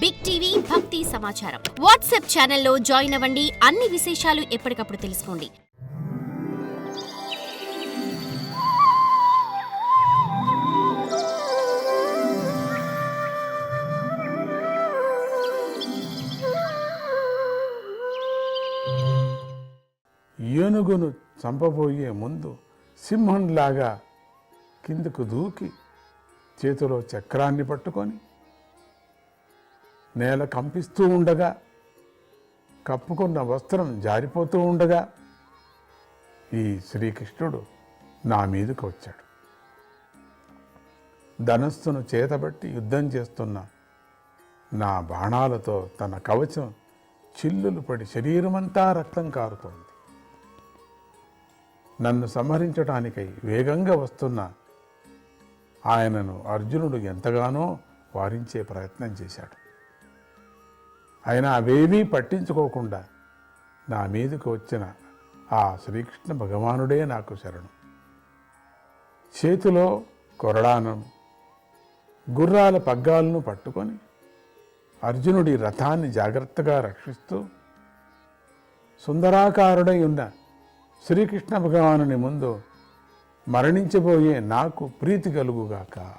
Big TV భక్తి సమాచారం WhatsApp ఛానల్లో జాయిన్ అవ్వండి. అన్ని విశేషాలు ఎప్పటికప్పుడు తెలుసుకోండి. ఏనుగును చంపబోయే ముందు సింహంలాగా కిందకు దూకి చేతిలో చక్రాన్ని పట్టుకొని నేల కంపిస్తూ ఉండగా కప్పుకున్న వస్త్రం జారిపోతూ ఉండగా ఈ శ్రీకృష్ణుడు నా మీదకు వచ్చాడు. ధనస్సును చేతబట్టి యుద్ధం చేస్తున్న నా బాణాలతో తన కవచం చిల్లులు పడి శరీరమంతా రక్తం కారుతోంది. నన్ను సంహరించటానికై వేగంగా వస్తున్న ఆయనను అర్జునుడు ఎంతగానో వారించే ప్రయత్నం చేశాడు. అయినా అవేమీ పట్టించుకోకుండా నా మీదకు వచ్చిన ఆ శ్రీకృష్ణ భగవానుడే నాకు శరణం. చేతిలో కొరడాను గుర్రాల పగ్గాలను పట్టుకొని అర్జునుడి రథాన్ని జాగ్రత్తగా రక్షిస్తూ సుందరాకారుడై ఉన్న శ్రీకృష్ణ భగవానుని ముందు మరణించబోయే నాకు ప్రీతి కలుగుగాక.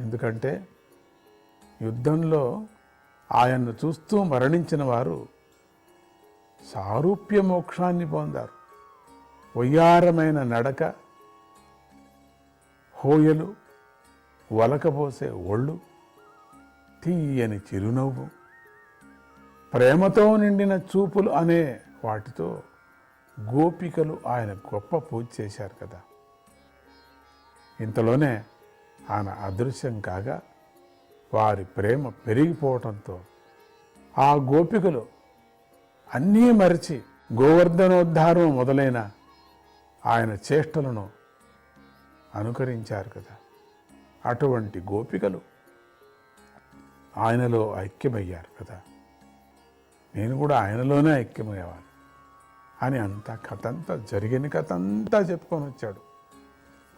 ఎందుకంటే యుద్ధంలో ఆయన్ను చూస్తూ మరణించిన వారు సారూప్య మోక్షాన్ని పొందారు. వయ్యారమైన నడక హోయలు వలకపోసే ఒళ్ళు తీయని చిరునవ్వు ప్రేమతో నిండిన చూపులు అనే వాటితో గోపికలు ఆయన గొప్ప పూజ చేశారు కదా. ఇంతలోనే ఆయన అదృశ్యం కాగా వారి ప్రేమ పెరిగిపోవటంతో ఆ గోపికలు అన్నీ మరిచి గోవర్ధనోద్ధారం మొదలైన ఆయన చేష్టలను అనుకరించారు కదా. అటువంటి గోపికలు ఆయనలో ఐక్యమయ్యారు కదా. నేను కూడా ఆయనలోనే ఐక్యమయ్యేవాను అని అంత కథ అంతా జరిగిన కథ అంతా చెప్పుకొని వచ్చాడు.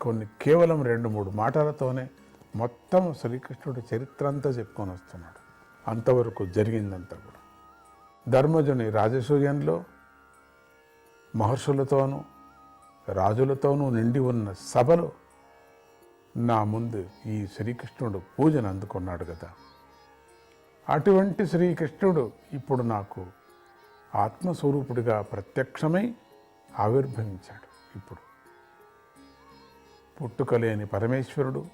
కొన్ని కేవలం రెండు మూడు మాటలతోనే మొత్తం శ్రీకృష్ణుడి చరిత్ర అంతా చెప్పుకొని వస్తున్నాడు. అంతవరకు జరిగిందంతా కూడా. ధర్మజుని రాజసూయంలో మహర్షులతోనూ రాజులతోనూ నిండి ఉన్న సభలో నా ముందు ఈ శ్రీకృష్ణుడు పూజను అందుకున్నాడు కదా. అటువంటి శ్రీకృష్ణుడు ఇప్పుడు నాకు ఆత్మస్వరూపుడిగా ప్రత్యక్షమై ఆవిర్భవించాడు ఇప్పుడు. పుట్టుకలేని పరమేశ్వరుడు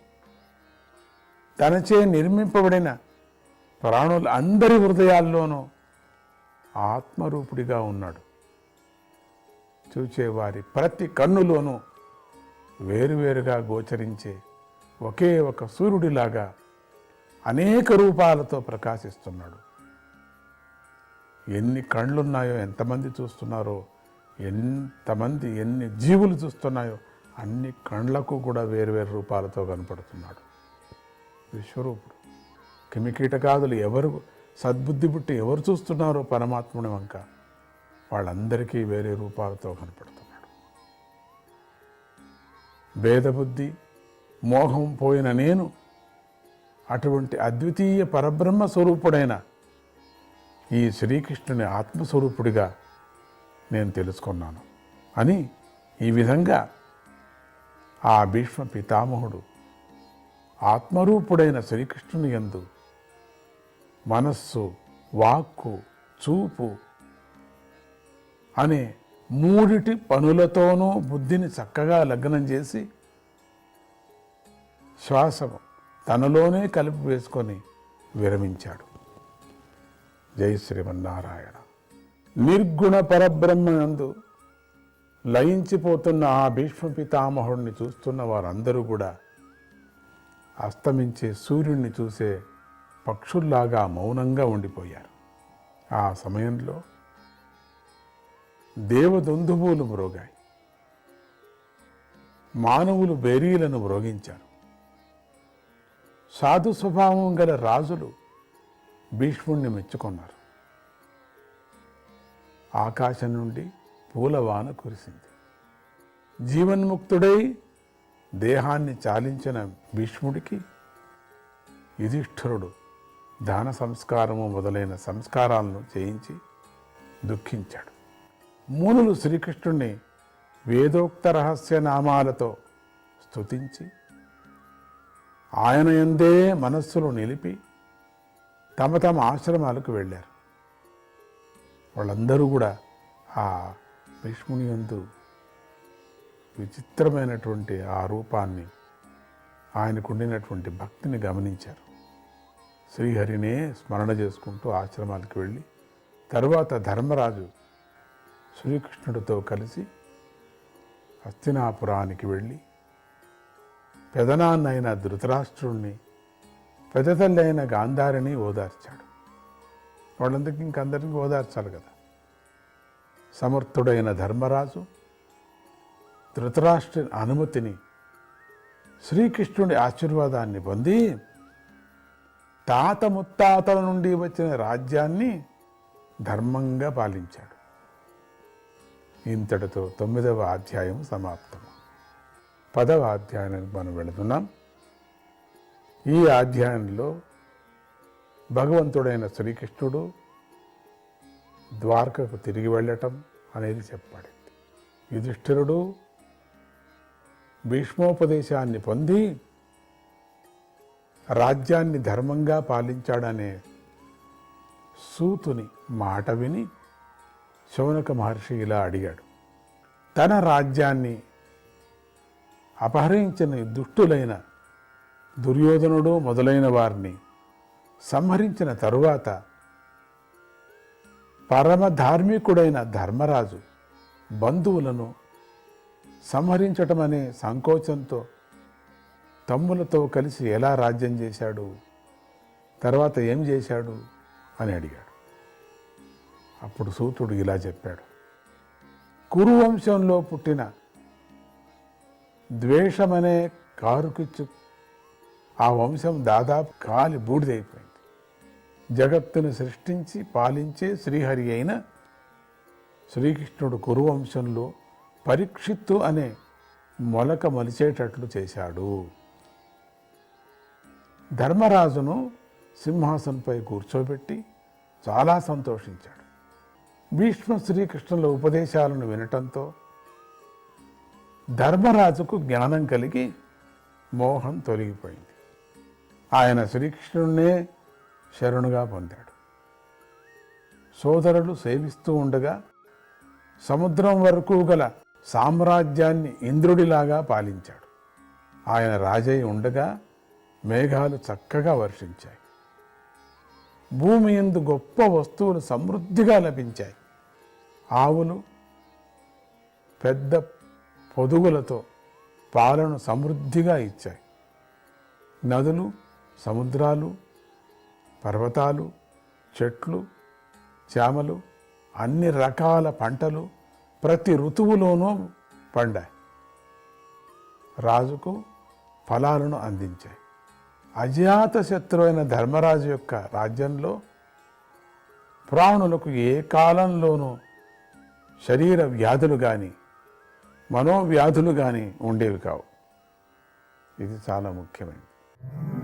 తనచే నిర్మింపబడిన ప్రాణుల అందరి హృదయాల్లోనూ ఆత్మరూపుడిగా ఉన్నాడు. చూచేవారి ప్రతి కన్నులోనూ వేరువేరుగా గోచరించే ఒకే ఒక సూర్యుడిలాగా అనేక రూపాలతో ప్రకాశిస్తున్నాడు. ఎన్ని కళ్ళున్నాయో ఎంతమంది చూస్తున్నారో ఎంతమంది ఎన్ని జీవులు చూస్తున్నాయో అన్ని కళ్ళకు కూడా వేరువేరు రూపాలతో కనపడుతున్నాడు. విశ్వరూపుడు. కిమికీటకాదులు ఎవరు సద్బుద్ధి పుట్టి ఎవరు చూస్తున్నారో పరమాత్ముని వంక వాళ్ళందరికీ వేరే రూపాలతో కనపడుతున్నాడు. భేదబుద్ధి మోహం పోయిన నేను అటువంటి అద్వితీయ పరబ్రహ్మ స్వరూపుడైన ఈ శ్రీకృష్ణుని ఆత్మస్వరూపుడిగా నేను తెలుసుకున్నాను అని ఈ విధంగా ఆ భీష్మ పితామహుడు ఆత్మరూపుడైన శ్రీకృష్ణుని యందు మనస్సు వాక్కు చూపు అనే మూడిటి పనులతోనూ బుద్ధిని చక్కగా లగ్నం చేసి శ్వాసము తనలోనే కలిపి వేసుకొని విరమించాడు. జై శ్రీమన్నారాయణ. నిర్గుణ పరబ్రహ్మనందు లయించిపోతున్న ఆ భీష్మ పితామహుడిని చూస్తున్న వారందరూ కూడా అస్తమించే సూర్యుడిని చూసే పక్షుల్లాగా మౌనంగా ఉండిపోయారు. ఆ సమయంలో దేవదుందుభువులు మ్రోగాయి. మానవులు బేరీలను మ్రోగించారు. సాధు స్వభావం గల రాజులు భీష్ముణ్ణి మెచ్చుకున్నారు. ఆకాశం నుండి పూలవాన కురిసింది. జీవన్ముక్తుడై దేహాన్ని చాలించిన భీష్ముడికి యుధిష్ఠరుడు దాన సంస్కారము మొదలైన సంస్కారాలను చేయించి దుఃఖించాడు. మూనులు శ్రీకృష్ణుణ్ణి వేదోక్త రహస్య నామాలతో స్తుతించి ఆయన ఎందే మనస్సులో నిలిపి తమ తమ ఆశ్రమాలకు వెళ్ళారు. వాళ్ళందరూ కూడా ఆ భీష్ముని యందు విచిత్రమైనటువంటి ఆ రూపాన్ని ఆయనకు ఉండినటువంటి భక్తిని గమనించారు. శ్రీహరినే స్మరణ చేసుకుంటూ ఆశ్రమాలకు వెళ్ళి తరువాత ధర్మరాజు శ్రీకృష్ణుడితో కలిసి హస్తినాపురానికి వెళ్ళి పెదనాన్నైన ధృతరాష్ట్రుణ్ణి పెదతల్లి అయిన గాంధారిని ఓదార్చాడు. వాళ్ళందరికీ ఇంకందరికీ ఓదార్చాలి కదా. సమర్థుడైన ధర్మరాజు ధృతరాష్ట్ర అనుమతిని శ్రీకృష్ణుడి ఆశీర్వాదాన్ని పొంది తాత ముత్తాతల నుండి వచ్చిన రాజ్యాన్ని ధర్మంగా పాలించాడు. ఇంతటితో తొమ్మిదవ అధ్యాయం సమాప్తం. పదవ అధ్యాయానికి మనం వెళుతున్నాం. ఈ అధ్యాయంలో భగవంతుడైన శ్రీకృష్ణుడు ద్వారకకు తిరిగి వెళ్ళటం అనేది చెప్పబడింది. యుధిష్ఠిరుడు భీష్మోపదేశాన్ని పొంది రాజ్యాన్ని ధర్మంగా పాలించాడనే సూతుని మాట విని శౌనక మహర్షి ఇలా అడిగాడు తన రాజ్యాన్ని అపహరించిన దుష్టులైన దుర్యోధనుడు మొదలైన వారిని సంహరించిన తరువాత పరమ ధార్మికుడైన ధర్మరాజు బంధువులను సంహరించటం అనే సంకోచంతో తమ్ములతో కలిసి ఎలా రాజ్యం చేశాడు తర్వాత ఏం చేశాడు అని అడిగాడు. అప్పుడు సూతుడు ఇలా చెప్పాడు. కురువంశంలో పుట్టిన ద్వేషమనే కారుకిచ్చు. ఆ వంశం దాదాపు కాలి బూడిదైపోయింది. జగత్తును సృష్టించి పాలించే శ్రీహరి అయిన శ్రీకృష్ణుడు కురువంశంలో పరీక్షిత్తు అనే మొలక మలిచేటట్లు చేశాడు. ధర్మరాజును సింహాసనంపై కూర్చోబెట్టి చాలా సంతోషించాడు. భీష్మ శ్రీకృష్ణుల ఉపదేశాలను వినటంతో ధర్మరాజుకు జ్ఞానం కలిగి మోహం తొలగిపోయింది. ఆయన శ్రీకృష్ణుడినే శరణుగా పొందాడు. సోదరులు సేవిస్తూ ఉండగా సముద్రం వరకు గల సామ్రాజ్యాన్ని ఇంద్రుడిలాగా పాలించాడు. ఆయన రాజై ఉండగా మేఘాలు చక్కగా వర్షించాయి. భూమి ఎందు గొప్ప వస్తువులు సమృద్ధిగా లభించాయి. ఆవులు పెద్ద పొదుగులతో పాలను సమృద్ధిగా ఇచ్చాయి. నదులు సముద్రాలు పర్వతాలు చెట్లు చేమలు అన్ని రకాల పంటలు ప్రతి ఋతువులోనూ పండాయి. రాజుకు ఫలాలను అందించాయి. అజాత శత్రువైన ధర్మరాజు యొక్క రాజ్యంలో ప్రాణులకు ఏ కాలంలోనూ శరీర వ్యాధులు కానీ మనోవ్యాధులు కానీ ఉండేవి కావు. ఇది చాలా ముఖ్యమైనది.